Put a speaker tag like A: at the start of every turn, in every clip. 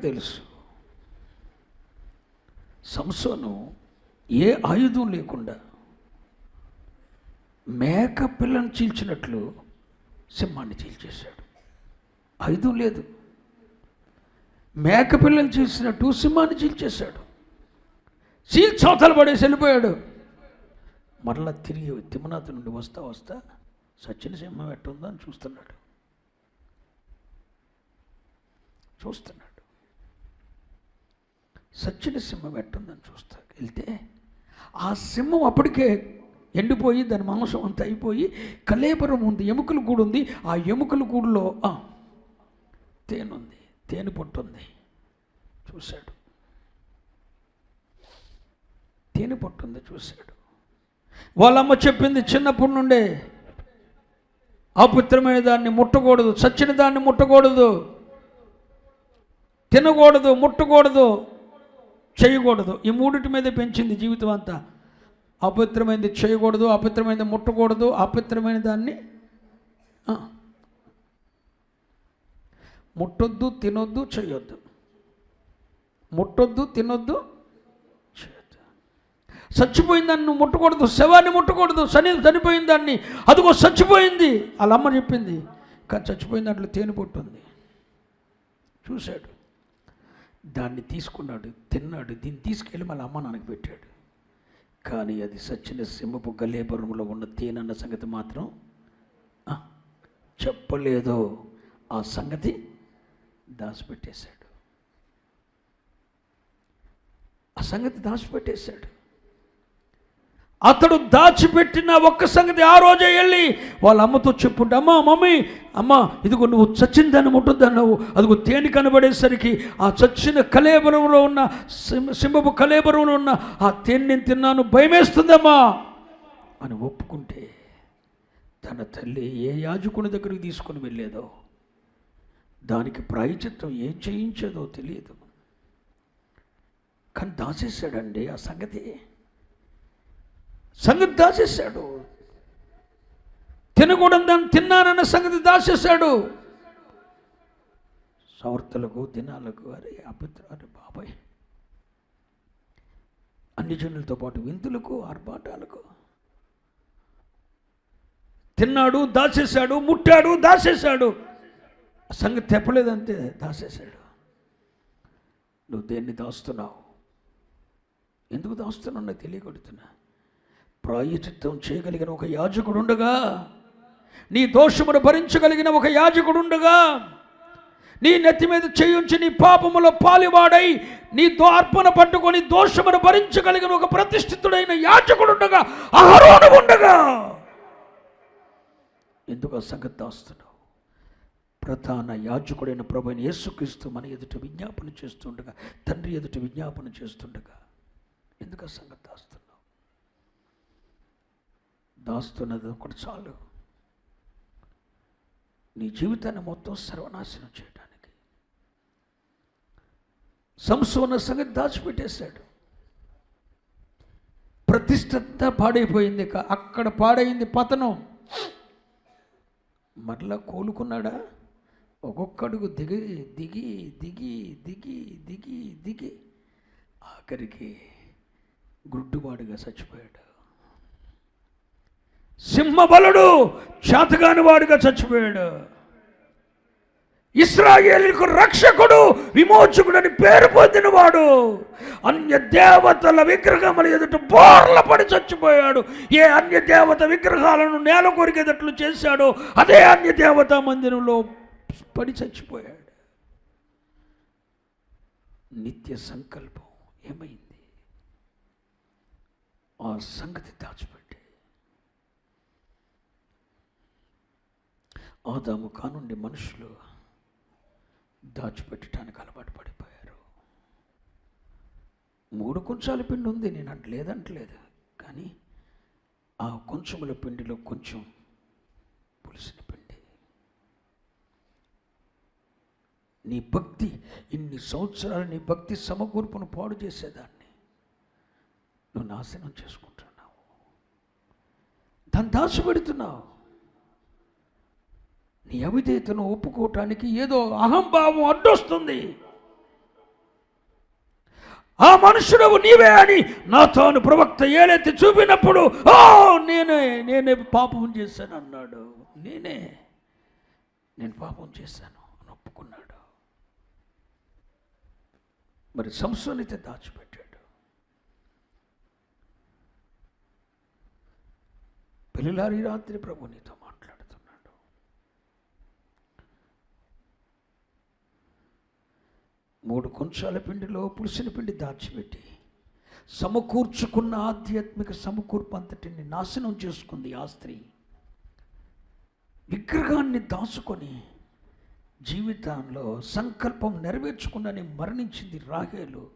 A: మీ తెలుసు. సంసోను ఏ ఆయుధం లేకుండా మేక పిల్లను చీల్చినట్లు సింహాన్ని చీల్చేశాడు. ఆయుధం లేదు. మేక పిల్లని చీల్చినట్టు సింహాన్ని చీల్చేశాడు. చీల్చవతలు పడేసి వెళ్ళిపోయాడు. మరలా తిరిగి తిమ్మనాథ నుండి వస్తా వస్తా సచిన సింహం ఎట్టుందని చూస్తున్నాడు. చూస్తున్నాడు. సచ్చిన సింహం ఎట్టుందని చూస్తా. వెళ్తే ఆ సింహం అప్పటికే ఎండిపోయి దాని మాంసం అంతా అయిపోయి కలేబరం ఉంది ఎముకల గూడు ఉంది. ఆ ఎముకల గూడులో తేనె ఉంది తేనె పొట్టు ఉంది చూశాడు. తేనె పొట్టు ఉంది చూశాడు. వాళ్ళమ్మ చెప్పింది చిన్నప్పటి నుండే అపుత్రమైన దాన్ని ముట్టకూడదు చచ్చిన దాన్ని ముట్టకూడదు తినకూడదు ముట్టకూడదు. చేయకూడదు. ఈ మూడిటి మీద పెంచింది జీవితం అంతా. అపవిత్రమైనది చేయకూడదు అపవిత్రమైనది ముట్టకూడదు అపవిత్రమైన దాన్ని ముట్టొద్దు తినొద్దు చేయొద్దు. ముట్టొద్దు తినొద్దు చేయొద్దు. చచ్చిపోయిన దాన్ని నువ్వు ముట్టకూడదు శవాన్ని ముట్టకూడదు శని చనిపోయిన దాన్ని. అదిగో చచ్చిపోయింది. వాళ్ళ అమ్మ చెప్పింది కానీ చచ్చిపోయిన దాంట్లో తేనె పొట్టుంది చూశాడు. దాన్ని తీసుకున్నాడు తిన్నాడు. దీన్ని తీసుకెళ్ళి మళ్ళీ అమ్మ నాన్నకి పెట్టాడు. కానీ అది సచ్చిన సింహపు గలేబరంలో ఉన్న తేనన్న సంగతి మాత్రం చెప్పలేదో. ఆ సంగతి దాచిపెట్టేశాడు. ఆ సంగతి దాచిపెట్టేశాడు. అతడు దాచిపెట్టిన ఒక్క సంగతి ఆ రోజే వెళ్ళి వాళ్ళ అమ్మతో చెప్పుంటే అమ్మ మమ్మీ అమ్మ ఇదిగో నువ్వు చచ్చిన దాన్ని ముట్టొద్దన్నావు అదిగో తేనె కనబడేసరికి ఆ చచ్చిన కలేబరంలో ఉన్న సింహ సింహపు కలేబరంలో ఉన్న ఆ తేనె నేను తిన్నాను. భయమేస్తుందమ్మా. అని ఒప్పుకుంటే తన తల్లి ఏ యాజకుని దగ్గరికి తీసుకొని వెళ్ళేదో దానికి ప్రాయచిత్వం ఏం చేయించేదో తెలియదు. కానీ దాచేశాడండి ఆ సంగతి. సంగతి దాచేశాడు. తినకూడదు దాన్ని తిన్నానన్న సంగతి దాచేశాడు. సవర్తలకు దినాలకు అరే అభద్ర అరే బాబాయ్. అన్ని జనులతో పాటు వింతులకు ఆర్భాటాలకు. తిన్నాడు దాచేశాడు ముట్టాడు దాచేశాడు. సంగతి తెప్పలేదంతే దాచేశాడు. నువ్వు దేన్ని దాస్తున్నావు? ఎందుకు దాస్తున్నావు? నాకు తెలియకొడుతున్నా ప్రాయచిత్తం చేయగలిగిన ఒక యాజకుడు ఉండగా నీ దోషమును భరించగలిగిన ఒక యాజకుడు ఉండగా నీ నెత్తి మీద చేయించి నీ పాపముల పాలివాడై నీ దో అర్పణ పట్టుకొని దోషమును భరించగలిగిన ఒక ప్రతిష్ఠితుడైన యాజకుడుండగా అహరోను ఉండగా. ఎందుకు ఆ సంగతి దాస్తున్నావు? ప్రధాన యాజకుడైన ప్రభుని యేసుక్రీస్తు మన ఎదుట విజ్ఞాపన చేస్తుండగా తండ్రి ఎదుట విజ్ఞాపన చేస్తుండగా ఎందుకు ఆ సంగతి దాస్తున్నావు? దాస్తున్నది ఒకటి చాలు. నీ జీవితాన్ని మొత్తం సర్వనాశనం చేయడానికి సంసోన సంగతి దాచిపెట్టేశాడు. ప్రతిష్ట పాడైపోయింది అక్కడ పాడైంది పతనం. మరలా కోలుకున్నాడా? ఒక్కొక్కడుగు దిగి దిగి దిగి దిగి దిగి దిగి. ఆఖరికి గుడ్డుబాటుగా చచ్చిపోయాడు. సింహబలుడు చేతగాని వాడుగా చచ్చిపోయాడు. ఇస్రాయేలీకు రక్షకుడు విమోచకుడని పేరు పొందినవాడు అన్య దేవతల విగ్రహముల ఎదుట బోర్ల పడి చచ్చిపోయాడు. ఏ అన్య దేవత విగ్రహాలను నేల కొరికేటట్లు చేశాడో అదే అన్య దేవత మందిరంలో పడి చచ్చిపోయాడు. నిత్య సంకల్పం ఏమైంది? ఆ సంగతి దాచిపెట్టి. ఆదాము కానుండి మనుషులు దాచిపెట్టడానికి అలవాటు పడిపోయారు. మూడు కొంచాల పిండి ఉంది నేను అంట లేదంటలేదు. కానీ ఆ కొంచెముల పిండిలో కొంచెం పులిసిన పిండి. నీ భక్తి ఇన్ని సంవత్సరాలు నీ భక్తి సమకూర్పును పాడు చేసేదాన్ని. నువ్వు నాశనం చేసుకుంటున్నావు. దాన్ని దాచిపెడుతున్నావు. నీ అవిధేతను ఒప్పుకోవటానికి ఏదో అహంభావం అడ్డొస్తుంది. ఆ మనుషుడు నీవే అని నాతోను ప్రవక్త ఏలెత్తి చూపినప్పుడు ఓ నేనే నేనే పాపం చేశాను అన్నాడు. నేనే నేను పాపం చేశాను అని ఒప్పుకున్నాడు. మరి సంసోన్ దాచిపెట్టాడు. పిల్లలారి రాత్రి ప్రభు నీతో మూడు కొంచాల పిండిలో పులిసిన పిండి దాచిపెట్టి సమకూర్చుకున్న ఆధ్యాత్మిక సమకూర్పు అంతటిని నాశనం చేసుకుంది ఆ స్త్రీ. విగ్రహాన్ని దాచుకొని జీవితంలో సంకల్పం నెరవేర్చుకుందని మరణించింది రాహేలు.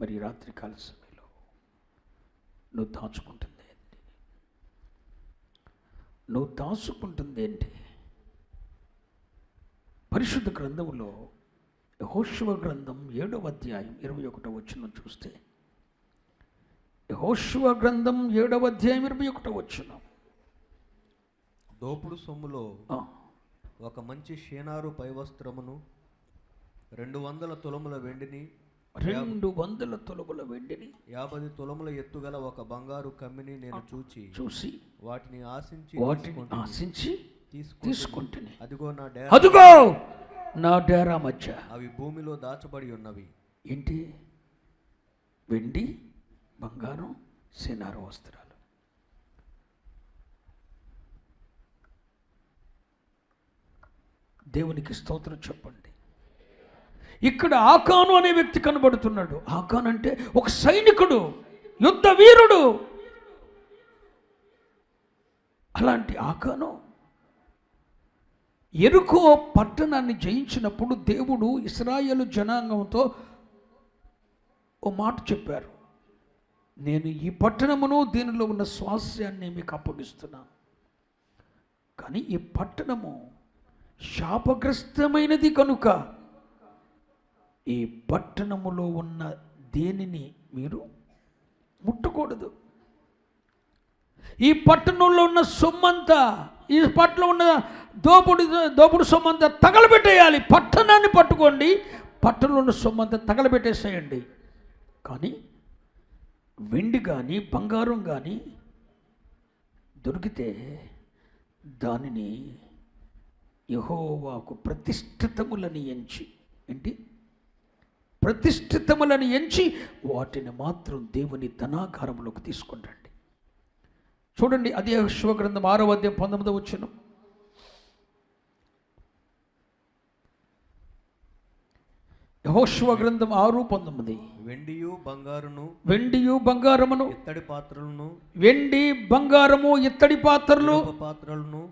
A: మరి రాత్రికాల సమయంలో నువ్వు దాచుకుంటుంది ఏంటి? నువ్వు దాచుకుంటుంది ఏంటి? పరిశుద్ధ గ్రంథంలో యహోశివ గ్రంథం ఏడవ అధ్యాయం ఇరవై ఒకటో వచ్చిన చూస్తే యహోశివ గ్రంథం ఏడవ అధ్యాయం ఇరవై ఒకటో వచ్చిన
B: దోపుడు సొమ్ములో ఒక మంచి షేనారు పైవస్త్రమును రెండు వందల తులముల వెండిని
A: రెండు వందల తొలగుల వెండిని
B: యాభై తులముల ఎత్తుగల ఒక బంగారు కమ్మిని నేను చూచి
A: చూసి
B: వాటిని ఆశించి
A: వాటిని ఆశించి తీసుకుంటుని.
B: అదిగో నా
A: అదుగో నా డేరా మధ్య.
B: అవి భూమిలో దాచబడి ఉన్నవి.
A: ఏంటి? వెండి బంగారం సినార వస్త్రాలు. దేవునికి స్తోత్రం చెప్పండి. ఇక్కడ ఆకాను అనే వ్యక్తి కనబడుతున్నాడు. ఆకాన్ అంటే ఒక సైనికుడు యుద్ధ వీరుడు. అలాంటి ఆకాను ఎరుకో పట్టణాన్ని జయించినప్పుడు దేవుడు ఇస్రాయేలు జనాంగంతో ఓ మాట చెప్పారు. నేను ఈ పట్టణమును దీనిలో ఉన్న స్వాస్యాన్ని మీకు అప్పగిస్తున్నాను. కానీ ఈ పట్టణము శాపగ్రస్తమైనది కనుక ఈ పట్టణములో ఉన్న దేనిని మీరు ముట్టకూడదు. ఈ పట్టణంలో ఉన్న సొమ్మంతా ఈ పట్టణంలో ఉన్న దోపుడు దోపుడు సొమ్మంతా తగలబెట్టేయాలి. పట్టణాన్ని పట్టుకోండి. పట్టణంలో ఉన్న సొమ్మంతా తగలబెట్టేసేయండి. కానీ వెండి కానీ బంగారం కానీ దొరికితే దానిని యహోవాకు ప్రతిష్ఠితములని ఎంచి ఏంటి? ప్రతిష్ఠితములను ఎంచి వాటిని మాత్రం దేవుని ధనాగారంలోకి తీసుకుని చూడండి అదే శివగ్రంథం ఆరో అధ్యాయం పంతొమ్మిదో వచ్చిన యహోశివ గ్రంథం ఆరు పంతొమ్మిది
B: వెండియు బంగారును
A: వెండియు బంగారమును
B: ఇత్తడి పాత్రలను
A: వెండి బంగారము ఇత్తడి పాత్రలు
B: పాత్రలను?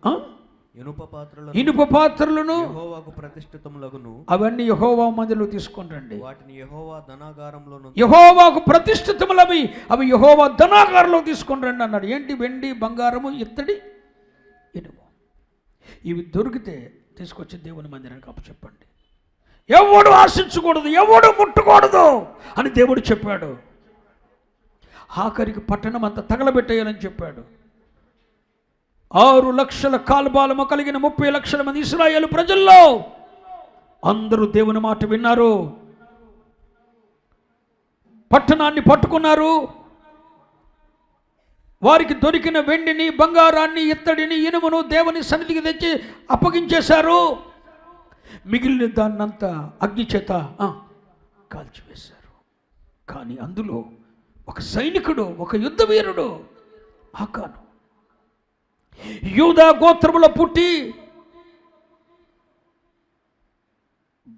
B: ఇనుప పాత్రలను
A: ఇనుప పాత్రలను
B: యెహోవాకు ప్రతిష్ఠితములగును.
A: అవన్నీ యహోవా మందిలో తీసుకొని రండి
B: వాటిని యెహోవా ధనాగారంలో
A: యహోవాకు ప్రతిష్ఠితములవి. అవి యహోవా ధనాకారంలో తీసుకొని రండి అన్నాడు. ఏంటి వెండి బంగారము ఇత్తడి? ఇనుము. ఇవి దొరికితే తీసుకొచ్చి దేవుని మందిరానికి అప్పచెప్పండి ఎవడు ఆశించకూడదు ఎవడు ముట్టకూడదు అని దేవుడు చెప్పాడు. ఆఖరికి పట్టణం అంతా తగలబెట్టేయాలని చెప్పాడు. ఆరు లక్షల కాల్బాలము కలిగిన ముప్పై లక్షల మంది ఇస్రాయేల్ ప్రజల్లో అందరూ దేవుని మాట విన్నారు. పట్టణాన్ని పట్టుకున్నారు. వారికి దొరికిన వెండిని బంగారాన్ని ఇత్తడిని ఇనుమును దేవుని సన్నిధికి తెచ్చి అప్పగించేశారు. మిగిలిన దాన్నంతా అగ్నిచేత కాల్చివేశారు. కానీ అందులో ఒక సైనికుడు ఒక యుద్ధ వీరుడు ఆకాను యూదా గోత్రములో పుట్టి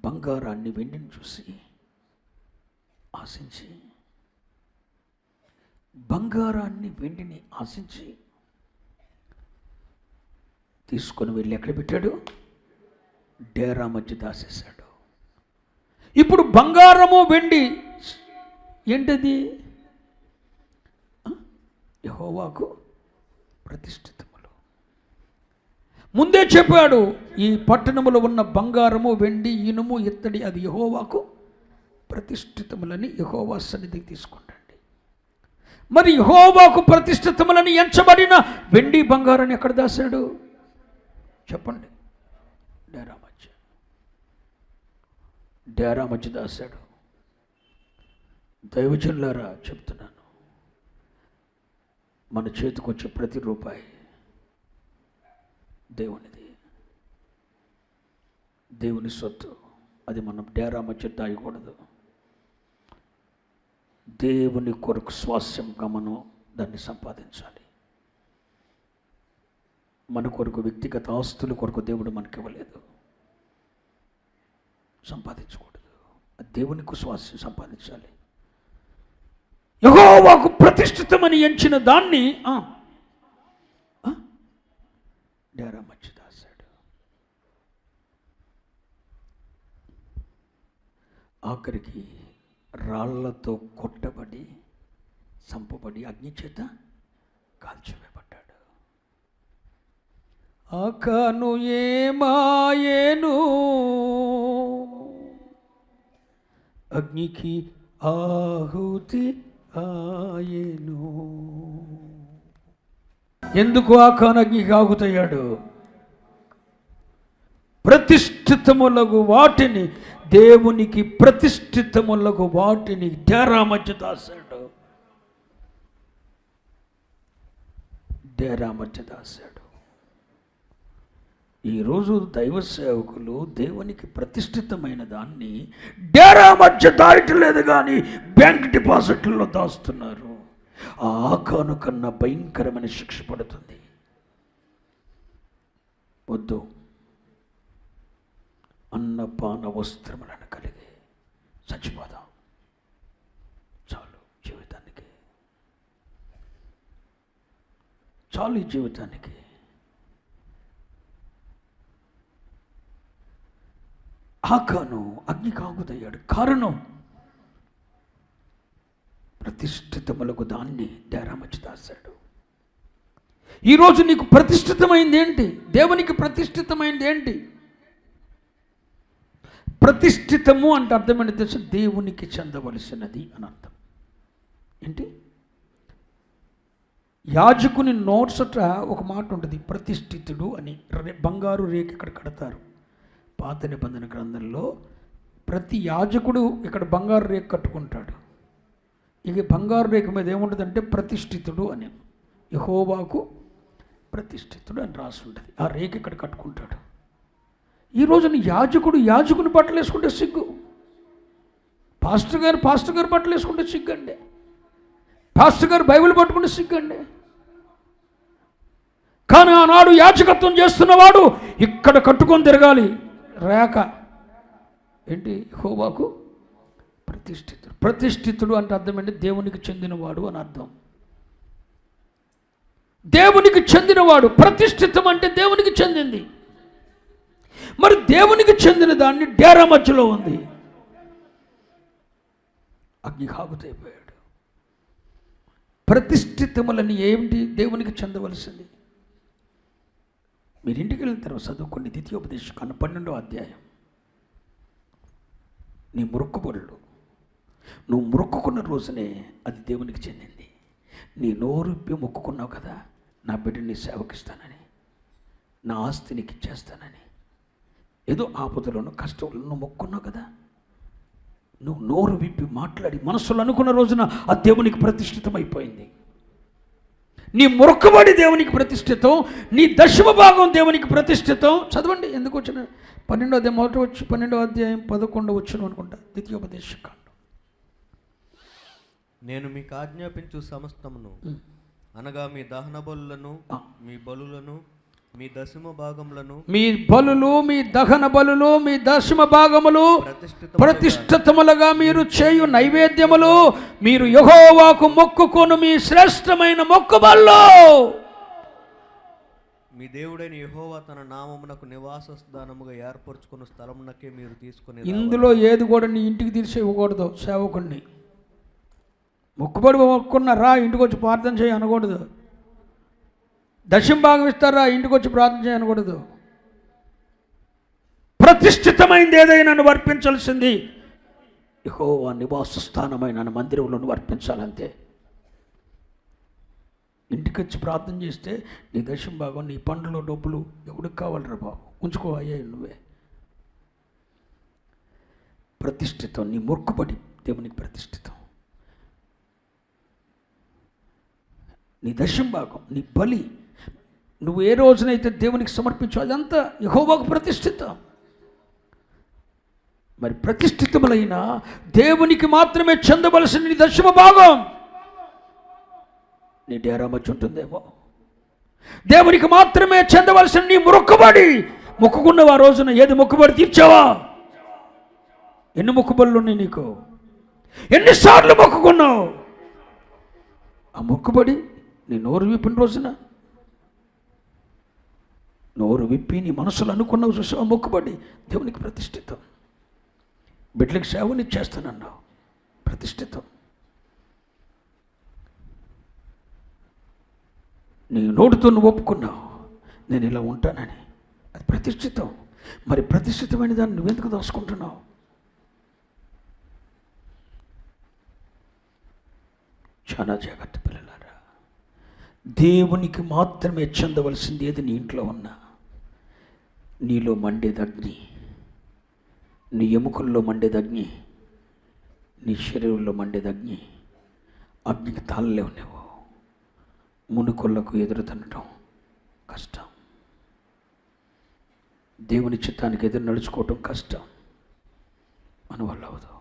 A: బంగారాన్ని వెండిని చూసి ఆశించి బంగారాన్ని వెండిని ఆశించి తీసుకొని వెళ్ళి ఎక్కడ పెట్టాడు? డేరా మధ్య దాసేశాడు. ఇప్పుడు బంగారము వెండి ఏంటది? యహోవాకు ప్రతిష్ఠితం. ముందే చెప్పాడు ఈ పట్టణములో ఉన్న బంగారము వెండి ఇనుము ఇత్తడి అది యహోవాకు ప్రతిష్ఠితములని యహోవా సన్నిధికి తీసుకుంటండి మరి యహోవాకు ప్రతిష్ఠితములని ఎంచబడిన వెండి బంగారాన్ని ఎక్కడ దాశాడు? చెప్పండి. డేరా మధ్య. డేరా మధ్య దాశాడు. దైవజనులారా చెప్తున్నాను. మన చేతికొచ్చే ప్రతి రూపాయి దేవునిది. దేవుని సొత్తు. అది మనం డేరా మధ్య దాయకూడదు. దేవుని కొరకు స్వాస్యంగా మనం దాన్ని సంపాదించాలి. మన కొరకు వ్యక్తిగత ఆస్తుల కొరకు దేవుడు మనకి ఇవ్వలేదు సంపాదించకూడదు దేవునికి స్వాస్యం సంపాదించాలి. యహోవాకు ప్రతిష్ఠితమని ఎంచిన దాన్ని డేరా మధ్య ఆఖరికి రాళ్ళతో కొట్టబడి సంపబడి అగ్ని చేత కాల్చివేయబడ్డాడు. అకను ఏమాయేను? అగ్నికి ఆహుతి ఆయను? ఎందుకు ఆకాను కాగుతయ్యాడు ప్రతిష్ఠితములకు వాటిని దేవునికి ప్రతిష్ఠితములకు వాటిని డేరా మధ్య దాశాడు. డేరా మధ్య దాశాడు. ఈరోజు దైవ సేవకులు దేవునికి ప్రతిష్ఠితమైన దాన్ని డేరా మధ్య దాయట్లేదు కానీ బ్యాంక్ డిపాజిట్లలో దాస్తున్నారు. ఆకాను కన్నా భయంకరమైన శిక్ష పడుతుంది. వద్దు. అన్నపాన వస్త్రములను కలిగి చచ్చిపోదాం. చాలు జీవితానికి. చాలు ఈ జీవితానికి. ఆకాను అగ్ని కాగుదయ్యాడు కారణం ప్రతిష్ఠితములకు దాన్ని డేరామచ్చి దాశాడు ఈరోజు నీకు ప్రతిష్ఠితమైంది ఏంటి? దేవునికి ప్రతిష్ఠితమైంది ఏంటి? ప్రతిష్ఠితము అంటే అర్థమైన తెలుసు? దేవునికి చెందవలసినది అని అర్థం. ఏంటి? యాజకుని నోట్సట ఒక మాట ఉంటుంది ప్రతిష్ఠితుడు అని. బంగారు రేఖ ఇక్కడ కడతారు. పాత నిబంధన గ్రంథంలో ప్రతి యాజకుడు ఇక్కడ బంగారు రేఖ కట్టుకుంటాడు. ఇక బంగారు రేఖ మీద ఏముంటుందంటే ప్రతిష్ఠితుడు అని. యహోవాకు ప్రతిష్ఠితుడు అని రాసి ఉంటుంది. ఆ రేఖ ఇక్కడ కట్టుకుంటాడు. ఈ రోజున యాజకుడు యాజకుని బట్టలు వేసుకుంటే సిగ్గు. పాస్టర్ గారు పాస్టర్ గారు బట్టలు వేసుకుంటే సిగ్గండి. పాస్టర్ గారు బైబిల్ పట్టుకుంటే సిగ్గండి. కానీ ఆనాడు యాచకత్వం చేస్తున్నవాడు ఇక్కడ కట్టుకొని తిరగాలి. రేఖ. ఏంటి? హోబాకు ప్రతిష్ఠితుడు. ప్రతిష్ఠితుడు అంటే అర్థం ఏంటి దేవునికి చెందినవాడు అని అర్థం. దేవునికి చెందినవాడు ప్రతిష్ఠితం అంటే దేవునికి చెందింది. మరి దేవునికి చెందిన దాన్ని డేరా మధ్యలో ఉంది. అగ్ని కాగుతైపోయాడు ప్రతిష్ఠితములని ఏమిటి? దేవునికి చెందవలసింది. మీరు ఇంటికి వెళ్ళిన తర్వాత చదువుకోండి ద్వితీయోపదేశ పన్నెండో అధ్యాయం. నీ మురుక్కుబడులు నువ్వు మురుక్కుకున్న రోజునే అది దేవునికి చెందింది. నీ నోరుప్పి మొక్కుకున్నావు కదా నా బిడ్డని సేవకిస్తానని నా ఆస్తి నీకు ఇచ్చేస్తానని ఏదో ఆపదలను కష్టంలోనూ మొక్కున్నావు కదా. నువ్వు నోరు విప్పి మాట్లాడి మనసులో అనుకున్న రోజున ఆ దేవునికి ప్రతిష్ఠితమైపోయింది. నీ మురక్కబడి దేవునికి ప్రతిష్ఠితం నీ దశమ భాగం దేవునికి ప్రతిష్ఠితం. చదవండి ఎందుకు వచ్చిన? పన్నెండో అధ్యాయం మొదటి వచ్చి పన్నెండో అధ్యాయం పదకొండో వచ్చును అనుకుంటా ద్వితీయోపదేశం
B: నేను మీకు ఆజ్ఞాపించు సమస్తమును. అనగా మీ దహన బలులను. మీ బలులను మీ దశమ భాగములను
A: మీ బలులు మీ దహన బలులు మీ దశమ భాగములు
B: ప్రతిష్ఠిత
A: ప్రతిష్ఠితములుగా మీరు చేయు నైవేద్యములు మీరు యహోవాకు మొక్కుకొను మీ శ్రేష్టమైన మొక్కుబల్లో
B: మీ దేవుడైన యెహోవా తన నామమునకు నివాస స్థానముగా ఏర్పరచుకున్న స్థలమునకే మీరు తీసుకుని
A: ఇందులో ఏది కూడా నీ ఇంటికి తీసి ఇవ్వకూడదు సేవకుణ్ణి. మొక్కుబడి మొక్కున్న రా ఇంటికి వచ్చి ప్రార్థన చేయి అనకూడదు. దశం భాగం ఇస్తారా ఇంటికి వచ్చి ప్రార్థన చేయి అనకూడదు. ప్రతిష్ఠితమైంది ఏదైనా నువ్వు అర్పించాల్సింది. యెహోవా నివాస స్థానమైన మందిరంలో నువ్వు అర్పించాలంతే. ఇంటికి వచ్చి ప్రార్థన చేస్తే నీ దశం భాగం నీ పండ్లలో డబ్బులు ఎవడికి కావాలరా బాబు? ఉంచుకో అయ్యా నువ్వే. ప్రతిష్ఠితం నీ మొక్కుబడి దేవునికి ప్రతిష్ఠితం. నీ దశం భాగం నీ బలి. నువ్వు ఏ రోజునైతే దేవునికి సమర్పించో అదంతా యహోవాకు ప్రతిష్ఠితం. మరి ప్రతిష్ఠితములైన దేవునికి మాత్రమే చెందవలసిన నీ దశమ భాగం. నీ డేరా మధ్య ఉంటుందేమో. దేవునికి మాత్రమే చెందవలసిన నీ మొక్కుబడి. మొక్కుకున్నవా ఆ రోజున ఏది మొక్కుబడి తీర్చావా? ఎన్ని మొక్కుబడులు ఉన్నాయి నీకు? ఎన్నిసార్లు మొక్కుకున్నావు? ఆ మొక్కుబడి నీ నోరు విప్పిన రోజున. నోరు విప్పి నీ మనసులు అనుకున్నావు చూసావు? మొక్కుబడి దేవునికి ప్రతిష్ఠితం. బిడ్డలకు సేవని చేస్తానన్నావు ప్రతిష్ఠితం. నీ నోటితో నువ్వు ఒప్పుకున్నావు. నేను ఇలా ఉంటానని. అది ప్రతిష్ఠితం. మరి ప్రతిష్ఠితమైన దాన్ని నువ్వెందుకు దాచుకుంటున్నావు? చాలా జాగ్రత్త పిల్లలారా. దేవునికి మాత్రమే చెందవలసింది ఏది నీ ఇంట్లో ఉన్నా. నీలో మండేది అగ్ని. నీ ఎముకల్లో మండేది అగ్ని. నీ శరీరంలో మండేది అగ్ని. అగ్నికి తాళలేవు నువ్వు మునుకొల్లకు ఎదురు తినటం కష్టం. దేవుని చిత్తానికి ఎదురు నడుచుకోవటం కష్టం. మన వల్ల అవదు.